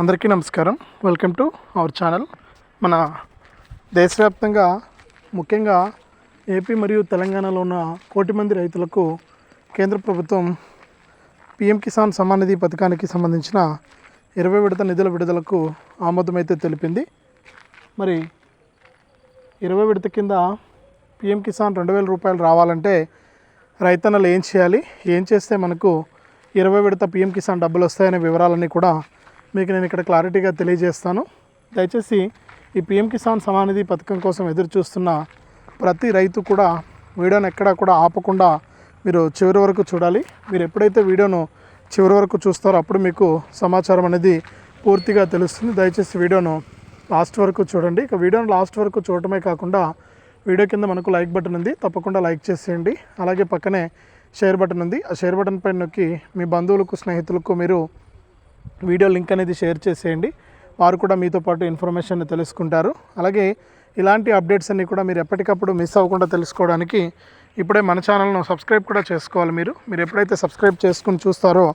అందరికీ నమస్కారం. Welcome to our channel మన దేశవ్యాప్తంగా ముఖ్యంగా ఏపీ మరియు తెలంగాణలో ఉన్న కోటి మంది రైతులకు కేంద్ర ప్రభుత్వం పిఎం కిసాన్ సమ్మాన్ నిధి పథకానికి సంబంధించిన ఇరవై విడత నిధుల విడుదలకు ఆమోదమైతే తెలిపింది. మరి ఇరవై విడత కింద పిఎం కిసాన్ రెండు వేల రూపాయలు రావాలంటే రైతన్నలు ఏం చేయాలి? ఏం చేస్తే మనకు ఇరవై విడత పిఎం కిసాన్ డబ్బులు వస్తాయనే వివరాలన్నీ కూడా మీకు నేను ఇక్కడ క్లారిటీగా తెలియజేస్తాను. దయచేసి ఈ పిఎం కిసాన్ సమానిధి పథకం కోసం ఎదురు చూస్తున్న ప్రతి రైతు కూడా వీడియోను ఎక్కడా కూడా ఆపకుండా మీరు చివరి వరకు చూడాలి. మీరు ఎప్పుడైతే వీడియోను చివరి వరకు చూస్తారో అప్పుడు మీకు సమాచారం అనేది పూర్తిగా తెలుస్తుంది. దయచేసి వీడియోను లాస్ట్ వరకు చూడండి. ఇక వీడియోను లాస్ట్ వరకు చూడటమే కాకుండా వీడియో కింద మనకు లైక్ బటన్ ఉంది. తప్పకుండా లైక్ చేసేయండి. అలాగే పక్కనే షేర్ బటన్ ఉంది. ఆ షేర్ బటన్ పైన నొక్కి మీ బంధువులకు స్నేహితులకు మీరు వీడియో లింక్ అనేది షేర్ చేసేయండి. వారు కూడా మీతో పాటు ఇన్ఫర్మేషన్ తెలుసుకుంటారు. అలాగే ఇలాంటి అప్డేట్స్ అన్నీ కూడా మీరు ఎప్పటికప్పుడు మిస్ అవ్వకుండా తెలుసుకోవడానికి ఇప్పుడే మన ఛానల్ను సబ్స్క్రైబ్ కూడా చేసుకోవాలి మీరు. మీరు ఎప్పుడైతే సబ్స్క్రైబ్ చేసుకుని చూస్తారో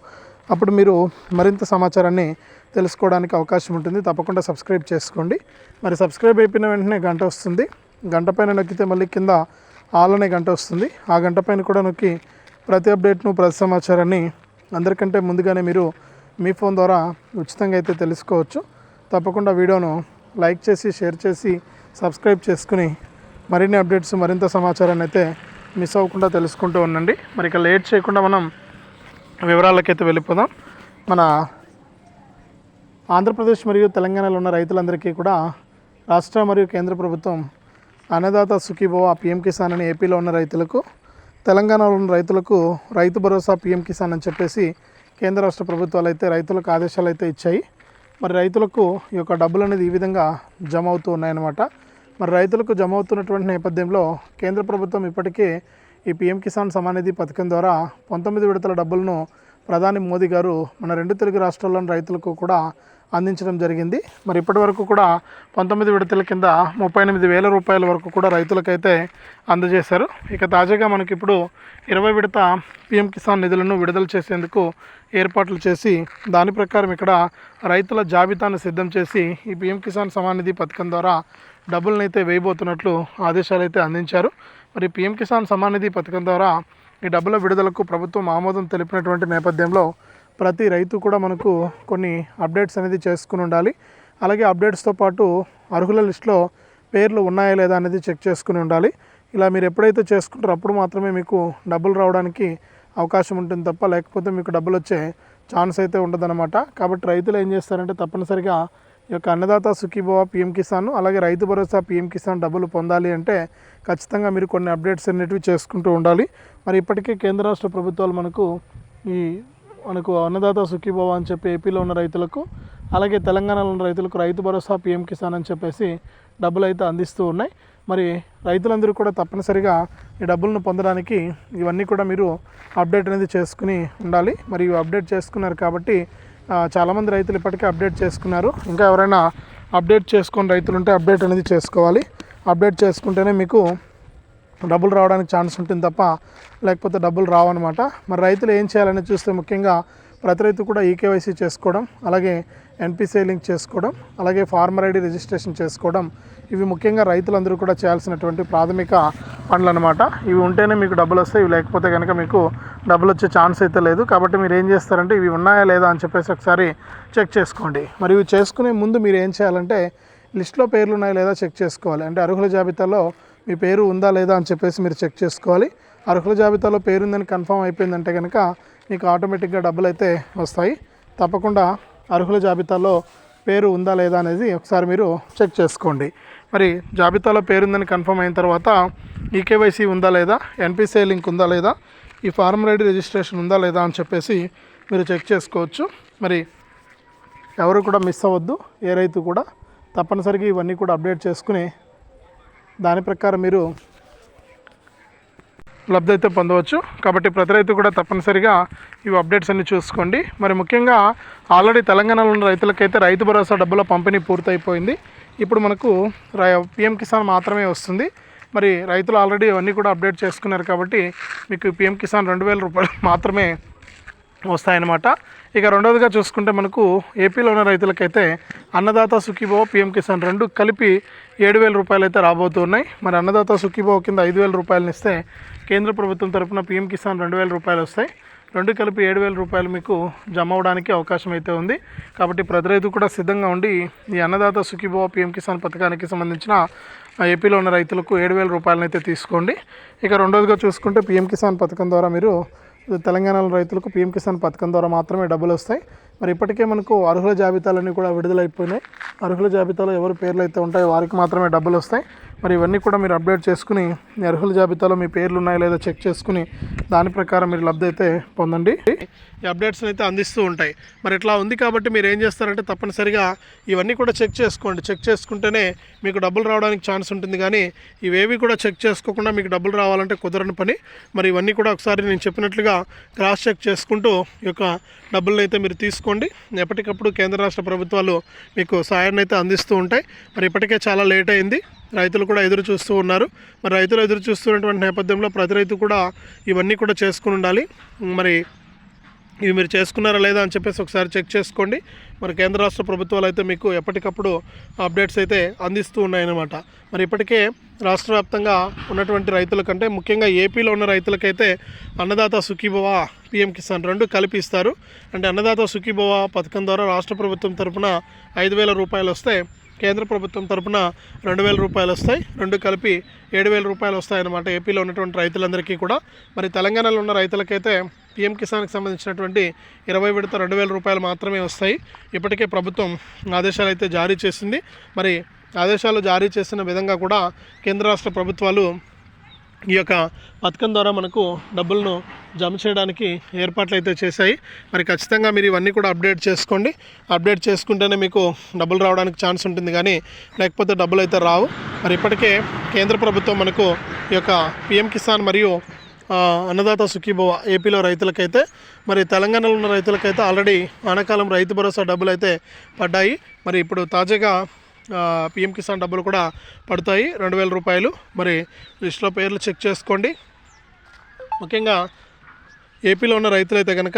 అప్పుడు మీరు మరింత సమాచారాన్ని తెలుసుకోవడానికి అవకాశం ఉంటుంది. తప్పకుండా సబ్స్క్రైబ్ చేసుకోండి. మరి సబ్స్క్రైబ్ అయిపోయిన వెంటనే గంట వస్తుంది. గంట పైన నొక్కితే మళ్ళీ కింద ఆల్ అనే గంట వస్తుంది. ఆ గంట పైన కూడా నొక్కి ప్రతి అప్డేట్ను ప్రతి సమాచారాన్ని అందరికంటే ముందుగానే మీరు మీ ఫోన్ ద్వారా ఉచితంగా అయితే తెలుసుకోవచ్చు. తప్పకుండా వీడియోను లైక్ చేసి షేర్ చేసి సబ్స్క్రైబ్ చేసుకుని మరిన్ని అప్డేట్స్ మరింత సమాచారాన్ని అయితే మిస్ అవ్వకుండా తెలుసుకుంటూ ఉండండి. మరి ఇక లేట్ చేయకుండా మనం వివరాలకైతే వెళ్ళిపోదాం. మన ఆంధ్రప్రదేశ్ మరియు తెలంగాణలో ఉన్న రైతులందరికీ కూడా రాష్ట్ర మరియు కేంద్ర ప్రభుత్వం అన్నదాత సుఖీభవ పిఎం కిసాన్ అని ఏపీలో ఉన్న రైతులకు తెలంగాణలో ఉన్న రైతులకు రైతు భరోసా పిఎం కిసాన్ అని చెప్పేసి కేంద్ర రాష్ట్ర ప్రభుత్వాలు అయితే రైతులకు ఆదేశాలు అయితే ఇచ్చాయి. మరి రైతులకు ఈ యొక్క డబ్బులు అనేది ఈ విధంగా జమ అవుతూ ఉన్నాయన్నమాట. మరి రైతులకు జమ అవుతున్నటువంటి నేపథ్యంలో కేంద్ర ప్రభుత్వం ఇప్పటికే ఈ పిఎం కిసాన్ సమానిధి పథకం ద్వారా పంతొమ్మిది విడతల డబ్బులను ప్రధాని మోదీ గారు మన రెండు తెలుగు రాష్ట్రాల్లోని రైతులకు కూడా అందించడం జరిగింది. మరి ఇప్పటి వరకు కూడా పంతొమ్మిది విడతల కింద ముప్పై ఎనిమిది వేల రూపాయల వరకు కూడా రైతులకైతే అందజేశారు. ఇక తాజాగా మనకి ఇప్పుడు ఇరవై విడత పిఎం కిసాన్ నిధులను విడుదల చేసేందుకు ఏర్పాట్లు చేసి దాని ప్రకారం ఇక్కడ రైతుల జాబితాను సిద్ధం చేసి ఈ పిఎం కిసాన్ సమానిధి పథకం ద్వారా డబ్బులను అయితే వేయబోతున్నట్లు ఆదేశాలు అయితే అందించారు. మరి పిఎం కిసాన్ సమానిధి పథకం ద్వారా ఈ డబ్బుల విడుదలకు ప్రభుత్వం ఆమోదం తెలిపినటువంటి నేపథ్యంలో ప్రతి రైతు కూడా మనకు కొన్ని అప్డేట్స్ అనేది చేసుకుని ఉండాలి. అలాగే అప్డేట్స్తో పాటు అర్హుల లిస్టులో పేర్లు ఉన్నాయా లేదా అనేది చెక్ చేసుకుని ఉండాలి. ఇలా మీరు ఎప్పుడైతే చేసుకుంటారో అప్పుడు మాత్రమే మీకు డబ్బులు రావడానికి అవకాశం ఉంటుంది తప్ప లేకపోతే మీకు డబ్బులు వచ్చే ఛాన్స్ అయితే ఉండదన్నమాట. కాబట్టి రైతులు ఏం చేస్తారంటే తప్పనిసరిగా ఈ యొక్క అన్నదాత సుఖీభవ పిఎం కిసాన్ అలాగే రైతు భరోసా పిఎం కిసాన్ డబ్బులు పొందాలి అంటే ఖచ్చితంగా మీరు కొన్ని అప్డేట్స్ అనేటివి చేసుకుంటూ ఉండాలి. మరి ఇప్పటికే కేంద్ర రాష్ట్ర ప్రభుత్వాలు మనకు ఈ మనకు అన్నదాత సుఖీభవ అని చెప్పి ఏపీలో ఉన్న రైతులకు అలాగే తెలంగాణలో ఉన్న రైతులకు రైతు భరోసా పిఎం కిసాన్ అని చెప్పేసి డబ్బులు అయితే అందిస్తూ ఉన్నాయి. మరి రైతులందరూ కూడా తప్పనిసరిగా ఈ డబ్బులను పొందడానికి ఇవన్నీ కూడా మీరు అప్డేట్ అనేది చేసుకుని ఉండాలి. మరి ఇవి అప్డేట్ చేసుకున్నారు కాబట్టి చాలామంది రైతులు ఇప్పటికే అప్డేట్ చేసుకున్నారు. ఇంకా ఎవరైనా అప్డేట్ చేసుకొని రైతులు ఉంటే అప్డేట్ అనేది చేసుకోవాలి. అప్డేట్ చేసుకుంటేనే మీకు డబ్బులు రావడానికి ఛాన్స్ ఉంటుంది తప్ప లేకపోతే డబ్బులు రావన్నమాట. మరి రైతులు ఏం చేయాలని చూస్తే ముఖ్యంగా ప్రతి రైతు కూడా ఈకేవైసీ చేసుకోవడం అలాగే ఎన్పిసిఐ లింక్ చేసుకోవడం అలాగే ఫార్మర్ ఐడి రిజిస్ట్రేషన్ చేసుకోవడం ఇవి ముఖ్యంగా రైతులందరూ కూడా చేయాల్సినటువంటి ప్రాథమిక పనులు అనమాట ఇవి ఉంటేనే మీకు డబ్బులు వస్తాయి ఇవి లేకపోతే కనుక మీకు డబ్బులు వచ్చే ఛాన్స్ అయితే లేదు. కాబట్టి మీరు ఏం చేస్తారంటే ఇవి ఉన్నాయా లేదా అని చెప్పేసి ఒకసారి చెక్ చేసుకోండి. మరి ఇవి చేసుకునే ముందు మీరు ఏం చేయాలంటే లిస్ట్లో పేర్లు ఉన్నాయా లేదా చెక్ చేసుకోవాలి. అంటే అర్హుల జాబితాలో మీ పేరు ఉందా లేదా అని చెప్పేసి మీరు చెక్ చేసుకోవాలి. అర్హుల జాబితాలో పేరు ఉందని కన్ఫర్మ్ అయిపోయిందంటే కనుక మీకు ఆటోమేటిక్గా డబ్బులు అయితే వస్తాయి. తప్పకుండా అర్హుల జాబితాలో పేరు ఉందా లేదా అనేది ఒకసారి మీరు చెక్ చేసుకోండి. మరి జాబితాలో పేరు ఉందని కన్ఫర్మ్ అయిన తర్వాత ఈకేవైసీ ఉందా లేదా ఎన్పిసిఐ లింక్ ఉందా లేదా ఈ ఫార్మర్ ఐడి రిజిస్ట్రేషన్ ఉందా లేదా అని చెప్పేసి మీరు చెక్ చేసుకోవచ్చు. మరి ఎవరు కూడా మిస్ అవ్వద్దు. ఏ రైతు కూడా తప్పనిసరిగా ఇవన్నీ కూడా అప్డేట్ చేసుకుని దాని ప్రకారం మీరు లబ్ధి అయితే పొందవచ్చు. కాబట్టి ప్రతి రైతు కూడా తప్పనిసరిగా ఇవి అప్డేట్స్ అన్ని చూసుకోండి. మరి ముఖ్యంగా ఆల్రెడీ తెలంగాణలో ఉన్న రైతులకైతే రైతు భరోసా డబ్బుల పంపిణీ పూర్తయిపోయింది. ఇప్పుడు మనకు పిఎం కిసాన్ మాత్రమే వస్తుంది. మరి రైతులు ఆల్రెడీ అవన్నీ కూడా అప్డేట్ చేసుకున్నారు కాబట్టి మీకు పిఎం కిసాన్ రెండు వేల రూపాయలు మాత్రమే వస్తాయన్నమాట. ఇక రెండవదిగా చూసుకుంటే మనకు ఏపీలో ఉన్న రైతులకైతే అన్నదాత సుఖీభో పిఎం కిసాన్ రెండు కలిపి ఏడు వేల రూపాయలు అయితే రాబోతున్నాయి. మరి అన్నదాత సుఖీభో కింద ఐదు వేల రూపాయలను ఇస్తే కేంద్ర ప్రభుత్వం తరపున పిఎం కిసాన్ రెండు వేల రూపాయలు వస్తాయి. రెండు కలిపి ఏడు వేల రూపాయలు మీకు జమ అవడానికి అవకాశం అయితే ఉంది. కాబట్టి ప్రతి రైతు కూడా సిద్ధంగా ఉండి ఈ అన్నదాత సుఖీభవ పిఎం కిసాన్ పథకానికి సంబంధించిన ఏపీలో ఉన్న రైతులకు ఏడు వేల రూపాయలను అయితే తీసుకోండి. ఇక రెండోదిగా చూసుకుంటే పిఎం కిసాన్ పథకం ద్వారా మీరు తెలంగాణలో రైతులకు పిఎం కిసాన్ పథకం ద్వారా మాత్రమే డబ్బులు వస్తాయి. మరి ఇప్పటికే మనకు అర్హుల జాబితాలన్నీ కూడా విడుదలైపోయినాయి. అర్హుల జాబితాలో ఎవరి పేర్లు అయితే ఉంటాయో వారికి మాత్రమే డబ్బులు వస్తాయి. మరి ఇవన్నీ కూడా మీరు అప్డేట్ చేసుకుని మీ అర్హుల జాబితాలో మీ పేర్లు ఉన్నాయా లేదా చెక్ చేసుకుని దాని ప్రకారం మీరు లబ్ధి అయితే పొందండి. ఈ అప్డేట్స్ని అయితే అందిస్తూ ఉంటాయి. మరి ఇట్లా ఉంది కాబట్టి మీరు ఏం చేస్తారంటే తప్పనిసరిగా ఇవన్నీ కూడా చెక్ చేసుకోండి. చెక్ చేసుకుంటేనే మీకు డబ్బులు రావడానికి ఛాన్స్ ఉంటుంది. కానీ ఇవేవి కూడా చెక్ చేసుకోకుండా మీకు డబ్బులు రావాలంటే కుదరని పని. మరి ఇవన్నీ కూడా ఒకసారి నేను చెప్పినట్లుగా క్రాస్ చెక్ చేసుకుంటూ ఈ యొక్క డబ్బులను అయితే మీరు తీసుకోండి. ఎప్పటికప్పుడు కేంద్ర రాష్ట్ర ప్రభుత్వాలు మీకు సాయాన్ని అయితే అందిస్తూ ఉంటాయి. మరి ఇప్పటికే చాలా లేట్ అయింది. రైతులు కూడా ఎదురు చూస్తూ ఉన్నారు. మరి రైతులు ఎదురు చూస్తున్నటువంటి నేపథ్యంలో ప్రతి రైతు కూడా ఇవన్నీ కూడా చేసుకుని ఉండాలి. మరి ఇవి మీరు చేసుకున్నారా లేదా అని చెప్పేసి ఒకసారి చెక్ చేసుకోండి. మరి కేంద్ర రాష్ట్ర ప్రభుత్వాలు అయితే మీకు ఎప్పటికప్పుడు అప్డేట్స్ అయితే అందిస్తూ ఉన్నాయన్నమాట. మరి ఇప్పటికే రాష్ట్ర వ్యాప్తంగా ఉన్నటువంటి రైతుల కంటే ముఖ్యంగా ఏపీలో ఉన్న రైతులకైతే అన్నదాత సుఖీభవ పిఎం కిసాన్ రెండు కలిపి ఇస్తారు. అంటే అన్నదాత సుఖీభవ పథకం ద్వారా రాష్ట్ర ప్రభుత్వం తరపున ఐదు వేల రూపాయలు వస్తే కేంద్ర ప్రభుత్వం తరపున రెండు వేల రూపాయలు వస్తాయి రెండు కలిపి ఏడు వేల రూపాయలు వస్తాయన్నమాట ఏపీలో ఉన్నటువంటి రైతులందరికీ కూడా. మరి తెలంగాణలో ఉన్న రైతులకైతే పీఎం కిసాన్కి సంబంధించినటువంటి ఇరవై విడత రెండు వేల రూపాయలు మాత్రమే వస్తాయి. ఇప్పటికే ప్రభుత్వం ఆదేశాలు అయితే జారీ చేసింది. మరి ఆదేశాలు జారీ చేసిన విధంగా కూడా కేంద్ర రాష్ట్ర ప్రభుత్వాలు ఈ యొక్క పథకం ద్వారా మనకు డబ్బులను జమ చేయడానికి ఏర్పాట్లు అయితే చేశాయి. మరి ఖచ్చితంగా మీరు ఇవన్నీ కూడా అప్డేట్ చేసుకోండి. అప్డేట్ చేసుకుంటేనే మీకు డబ్బులు రావడానికి ఛాన్స్ ఉంటుంది కానీ లేకపోతే డబ్బులు అయితే రావు. మరి ఇప్పటికే కేంద్ర ప్రభుత్వం మనకు ఈ యొక్క పిఎం కిసాన్ మరియు అన్నదాత సుఖీభవ ఏపీలో రైతులకైతే మరి తెలంగాణలో ఉన్న రైతులకైతే ఆల్రెడీ వానాకాలం రైతు భరోసా డబ్బులు అయితే పడ్డాయి. మరి ఇప్పుడు తాజాగా పిఎం కిసాన్ డబ్బులు కూడా పడతాయి. రెండు వేల రూపాయలు. మరి లిస్టులో పేర్లు చెక్ చేసుకోండి. ముఖ్యంగా ఏపీలో ఉన్న రైతులైతే కనుక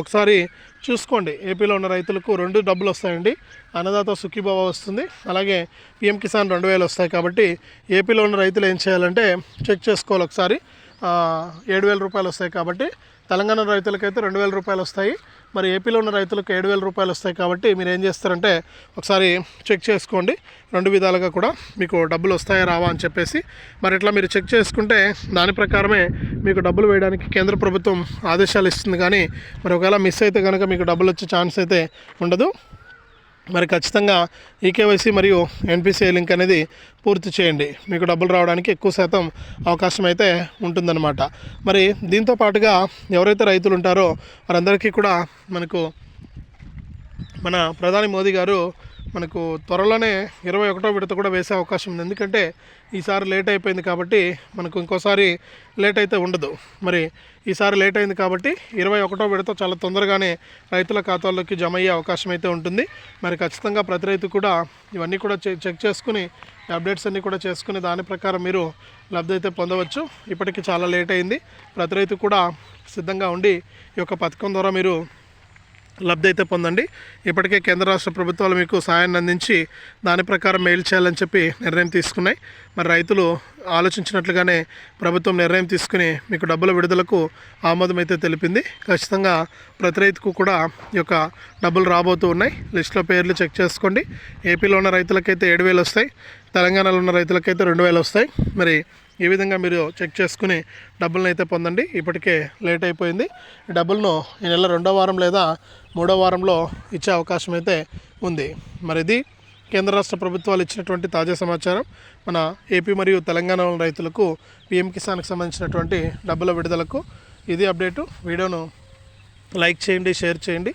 ఒకసారి చూసుకోండి. ఏపీలో ఉన్న రైతులకు రెండు డబ్బులు వస్తాయండి. అన్నదాత సుఖీభావ వస్తుంది. అలాగే పిఎం కిసాన్ రెండు వేలు వస్తాయి కాబట్టి ఏపీలో ఉన్న రైతులు ఏం చేయాలంటే చెక్ చేసుకోవాలి ఒకసారి. ఏడు వేల రూపాయలు వస్తాయి కాబట్టి తెలంగాణ రైతులకైతే రెండు వేల రూపాయలు వస్తాయి. మరి ఏపీలో ఉన్న రైతులకు ఏడు వేల రూపాయలు వస్తాయి కాబట్టి మీరు ఏం చేస్తారంటే ఒకసారి చెక్ చేసుకోండి. రెండు విధాలుగా కూడా మీకు డబ్బులు వస్తాయా రావా అని చెప్పేసి. మరి ఇట్లా మీరు చెక్ చేసుకుంటే దాని ప్రకారమే మీకు డబ్బులు వేయడానికి కేంద్ర ప్రభుత్వం ఆదేశాలు ఇస్తుంది. కానీ మరి ఒకవేళ మిస్ అయితే కనుక మీకు డబ్బులు వచ్చే ఛాన్స్ అయితే ఉండదు. మరి ఖచ్చితంగా ఈకేవైసీ మరియు ఎన్పిసిఐ లింక్ అనేది పూర్తి చేయండి. మీకు డబ్బులు రావడానికి ఎక్కువ శాతం అవకాశం అయితే ఉంటుందన్నమాట. మరి దీంతో పాటుగా ఎవరైతే రైతులు ఉంటారో వారందరికీ కూడా మనకు మన ప్రధాని మోదీ గారు మనకు త్వరలోనే ఇరవై ఒకటో విడత కూడా వేసే అవకాశం ఉంది. ఎందుకంటే ఈసారి లేట్ అయిపోయింది కాబట్టి మనకు ఇంకోసారి లేట్ అయితే ఉండదు. మరి ఈసారి లేట్ అయింది కాబట్టి ఇరవై ఒకటో విడత చాలా తొందరగానే రైతుల ఖాతాల్లోకి జమ అయ్యే అవకాశం అయితే ఉంటుంది. మరి ఖచ్చితంగా ప్రతి రైతు కూడా ఇవన్నీ కూడా చె- చెక్ చేసుకుని అప్డేట్స్ అన్నీ కూడా చేసుకుని దాని ప్రకారం మీరు లబ్ధి అయితే పొందవచ్చు. ఇప్పటికీ చాలా లేట్ అయింది. ప్రతి రైతు కూడా సిద్ధంగా ఉండి ఈ యొక్క పథకం ద్వారా మీరు లబ్ధి అయితే పొందండి. ఇప్పటికే కేంద్ర రాష్ట్ర ప్రభుత్వాలు మీకు సాయాన్ని అందించి దాని ప్రకారం మెయిల్ చేయాలని చెప్పి నిర్ణయం తీసుకున్నాయి. మరి రైతులు ఆలోచించినట్లుగానే ప్రభుత్వం నిర్ణయం తీసుకుని మీకు డబ్బుల విడుదలకు ఆమోదం అయితే తెలిపింది. ఖచ్చితంగా ప్రతి రైతుకు కూడా ఈ యొక్క డబ్బులు రాబోతూ ఉన్నాయి. లిస్టులో పేర్లు చెక్ చేసుకోండి. ఏపీలో ఉన్న రైతులకైతే ఏడు వేలు వస్తాయి. తెలంగాణలో ఉన్న రైతులకైతే రెండు వేలు వస్తాయి. మరి ఈ విధంగా మీరు చెక్ చేసుకుని డబ్బులను అయితే పొందండి. ఇప్పటికే లేట్ అయిపోయింది. ఈ డబ్బులను ఈ నెల రెండో వారం లేదా మూడో వారంలో ఇచ్చే అవకాశం అయితే ఉంది. మరి ఇది కేంద్ర రాష్ట్ర ప్రభుత్వాలు ఇచ్చినటువంటి తాజా సమాచారం. మన ఏపీ మరియు తెలంగాణ రైతులకు పిఎం కిసాన్కి సంబంధించినటువంటి డబ్బుల విడుదలకు ఇది అప్డేటు. వీడియోను లైక్ చేయండి షేర్ చేయండి.